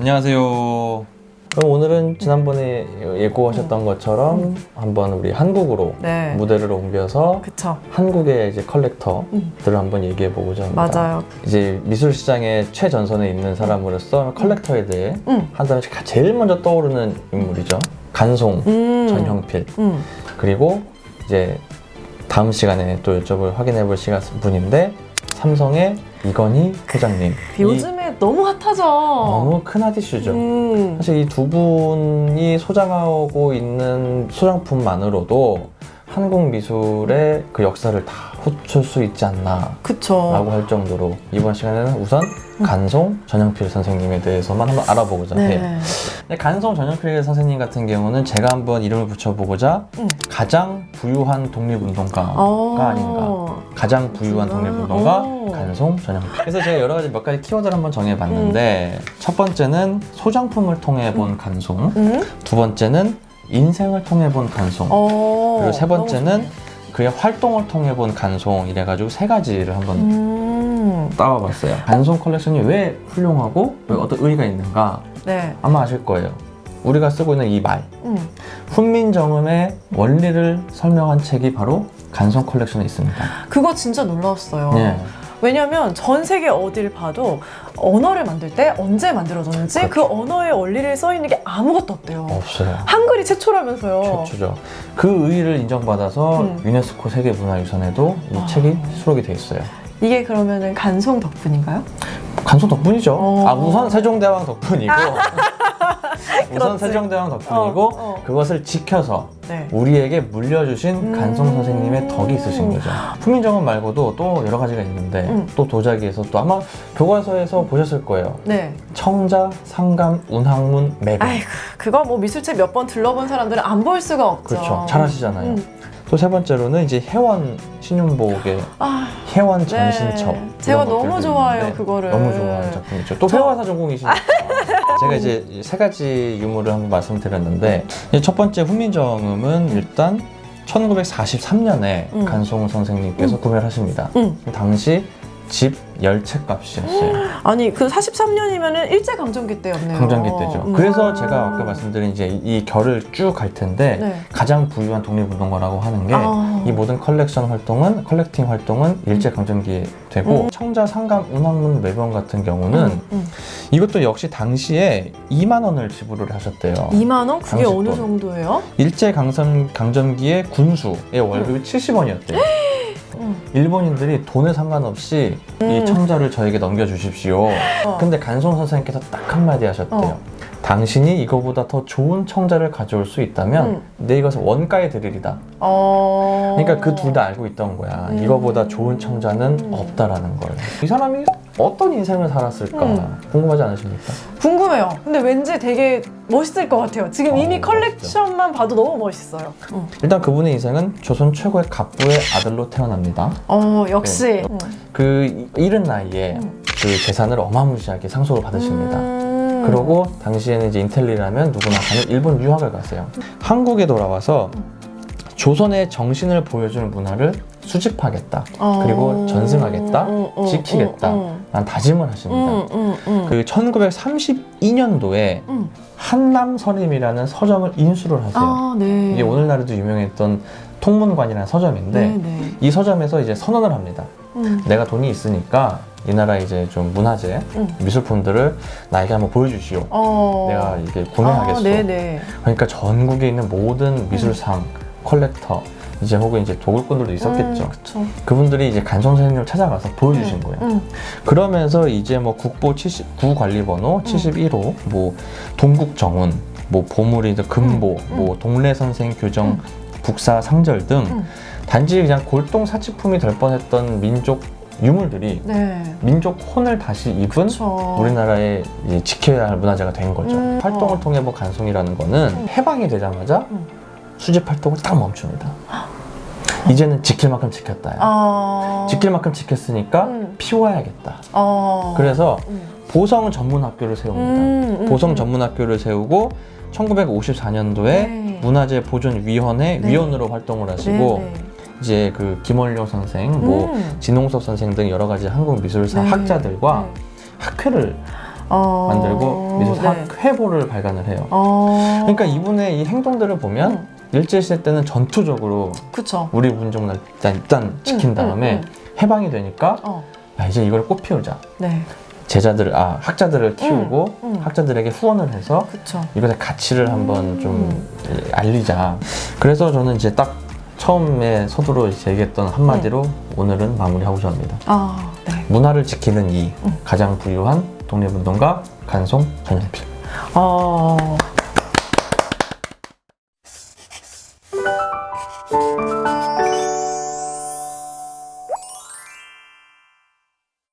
안녕하세요. 그럼 오늘은 지난번에 예고하셨던 것처럼 한번 우리 한국으로 네. 무대를 옮겨서 그쵸. 한국의 이제 컬렉터들을 음. 한번 얘기해 보고자 합니다. 맞아요. 이제 미술 시장의 최전선에 있는 사람으로서 컬렉터에 대해 음. 한다면 제일 먼저 떠오르는 인물이죠. 간송, 음. 전형필. 음. 그리고 이제 다음 시간에 또 여쭤볼 확인해 볼 시간 분인데 삼성의 이건희 회장님. 이 요즘에 너무 핫하죠. 너무 큰 핫이슈죠. 음. 사실 이 두 분이 소장하고 있는 소장품만으로도 한국 미술의 그 역사를 다 훔칠 수 있지 않나 그쵸. 라고 할 정도로 이번 시간에는 우선 간송 전영필 선생님에 대해서만 한번 알아보고자 해요. 네. 근데 간송 전영필 선생님 같은 경우는 제가 한번 이름을 붙여보고자 음. 가장 부유한 독립운동가가 어. 아닌가. 가장 부유한. 독립운동가 오. 간송 전형필. 그래서 제가 여러 가지 몇 가지 키워드를 한번 정해봤는데 첫 번째는 소장품을 통해 본 간송, 음? 두 번째는 인생을 통해 본 간송, 어. 그리고 세 번째는 그의 활동을 통해 본 간송 이래가지고 세 가지를 한번 좋네. 음. 따와봤어요. 간송 컬렉션이 왜 훌륭하고 왜 어떤 의의가 있는가 네. 아마 아실 거예요. 우리가 쓰고 있는 이 말, 음. 훈민정음의 원리를 설명한 책이 바로 간송 컬렉션에 있습니다. 그거 진짜 놀라웠어요. 예. 왜냐면 전 세계 어디를 봐도 언어를 만들 때 언제 만들어졌는지 그 그렇죠. 언어의 원리를 써 있는 게 아무것도 없대요. 없어요. 한글이 최초라면서요. 최초죠. 그 의의를 인정받아서 음. 유네스코 세계문화유산에도 이 아. 책이 수록이 돼 있어요. 이게 그러면은 간송 덕분인가요? 간송 덕분이죠. 어. 아 우선 세종대왕 덕분이고 우선 그렇지. 세종대왕 덕분이고 어, 어. 그것을 지켜서 네. 우리에게 물려주신 음. 간송 선생님의 덕이 있으신 거죠. 훈민정음 말고도 또 여러 가지가 있는데 음. 또 도자기에서 또 아마 교과서에서 보셨을 거예요. 네. 청자, 상감, 운항문, 매병. 아이고, 그거 뭐 미술책 몇 번 들러본 사람들은 안 볼 수가 없죠. 그렇죠. 잘 하시잖아요. 음. 또 세 번째로는 이제 회원 신윤복의 아, 회원 네. 전신첩. 제가 이런 너무 것들도 좋아해요, 있는데 그거를. 너무 좋아하는 작품이죠. 또 저- 회화사 전공이시니까. 제가 이제 세 가지 유무를 한번 말씀드렸는데 이제 첫 번째 훈민정음은 일단 1943년에 음. 간송 선생님께서 구매를 하십니다. 음. 당시 집 열채 값이었어요. 아니 그 43년이면은 일제 강점기 때였네요. 강점기 때죠. 음. 그래서 제가 아까 말씀드린 이제 이 결을 쭉 갈 텐데 네. 가장 부유한 독립운동가라고 하는 게 아. 이 모든 컬렉션 활동은 컬렉팅 활동은 일제 강점기에 되고 음. 청자 상감 운항문 매번 같은 경우는 음, 음. 이것도 역시 당시에 2만 원을 지불을 하셨대요. 2만 원? 그게 당시 어느 돈. 정도예요? 일제 강점 강점기의 군수의 월급이 70원이었대요. 음. 일본인들이 돈에 상관없이 이 음. 청자를 저에게 넘겨주십시오. 어. 근데 간송 선생님께서 딱 한마디 하셨대요. 어. 당신이 이거보다 더 좋은 청자를 가져올 수 있다면 음. 내 이것을 원가에 드리리다. 어. 그러니까 그 둘 다 알고 있던 거야. 음. 이거보다 좋은 청자는 음. 없다라는 걸. 이 사람이 어떤 인생을 살았을까 음. 궁금하지 않으십니까? 궁금해요. 근데 왠지 되게 멋있을 것 같아요. 지금 어, 이미 멋있죠. 컬렉션만 봐도 너무 멋있어요. 음. 일단 그분의 인생은 조선 최고의 갑부의 아들로 태어납니다. 어 역시. 네. 음. 그 이른 나이에 음. 그 재산을 어마무시하게 상속을 받으십니다. 음. 그러고 당시에는 이제 인텔리라면 누구나 가는 일본 유학을 가세요. 한국에 돌아와서 조선의 정신을 보여주는 문화를 수집하겠다. 어. 그리고 전승하겠다. 음, 음, 지키겠다. 음, 난 다짐을 하십니다. 음, 음, 음. 그 1932년도에 음. 한남서림이라는 서점을 인수를 하세요. 아 네. 이게 오늘날에도 유명했던 통문관이라는 서점인데 네, 네. 이 서점에서 이제 선언을 합니다. 음. 내가 돈이 있으니까 이 나라 이제 좀 문화재, 음. 미술품들을 나에게 한번 보여주시오. 어. 내가 이게 구매하겠소. 아, 네네. 그러니까 전국에 있는 모든 미술상, collector, 이제 혹은 이제 도굴꾼들도 있었겠죠. 음, 그쵸. 그분들이 이제 간송 선생님을 찾아가서 보여주신 음, 거예요. 음. 그러면서 이제 뭐 국보 79 관리번호 71호, 뭐 동국 정운, 뭐 보물이 금보, 음, 음. 뭐 동래 선생 교정, 음. 북사 상절 등 음. 단지 그냥 골동 사치품이 될 뻔했던 민족 유물들이 네. 민족 혼을 다시 입은 그쵸. 우리나라의 이제 지켜야 할 문화재가 된 거죠. 음, 활동을 어. 통해 본 간송이라는 거는 음. 해방이 되자마자 음. 수집 활동을 딱 멈춥니다. 이제는 지킬 만큼 지켰다. 아. 지킬 만큼 지켰으니까 음. 피워야겠다. 어. 그래서 음. 보성 전문 학교를 세웁니다. 음, 음, 보성 음. 전문 학교를 세우고 1954년도에 네. 문화재 보존위원회 네. 위원으로 활동을 하시고 네, 네. 이제 그 김원룡 선생, 뭐 음. 진홍섭 선생 등 여러 가지 한국 미술사 네. 학자들과 네. 학회를 어... 만들고 이제 네. 회보를 발간을 해요. 어... 그러니까 이분의 이 행동들을 보면 음. 일제시대 때는 전투적으로 그쵸. 우리 문종을 일단, 일단 지킨 음, 다음에 음, 해방이 되니까 어, 야, 이제 이걸 꽃피우자. 네. 제자들, 아 학자들을 키우고 음, 음. 학자들에게 후원을 해서 그쵸. 이것의 가치를 한번 음. 좀 알리자. 그래서 저는 이제 딱 처음에 서두로 이제 얘기했던 한마디로 오늘은 마무리하고자 합니다. 아, 네. 문화를 지키는 이 음. 가장 부유한 독립운동가 간송 전생필. 어,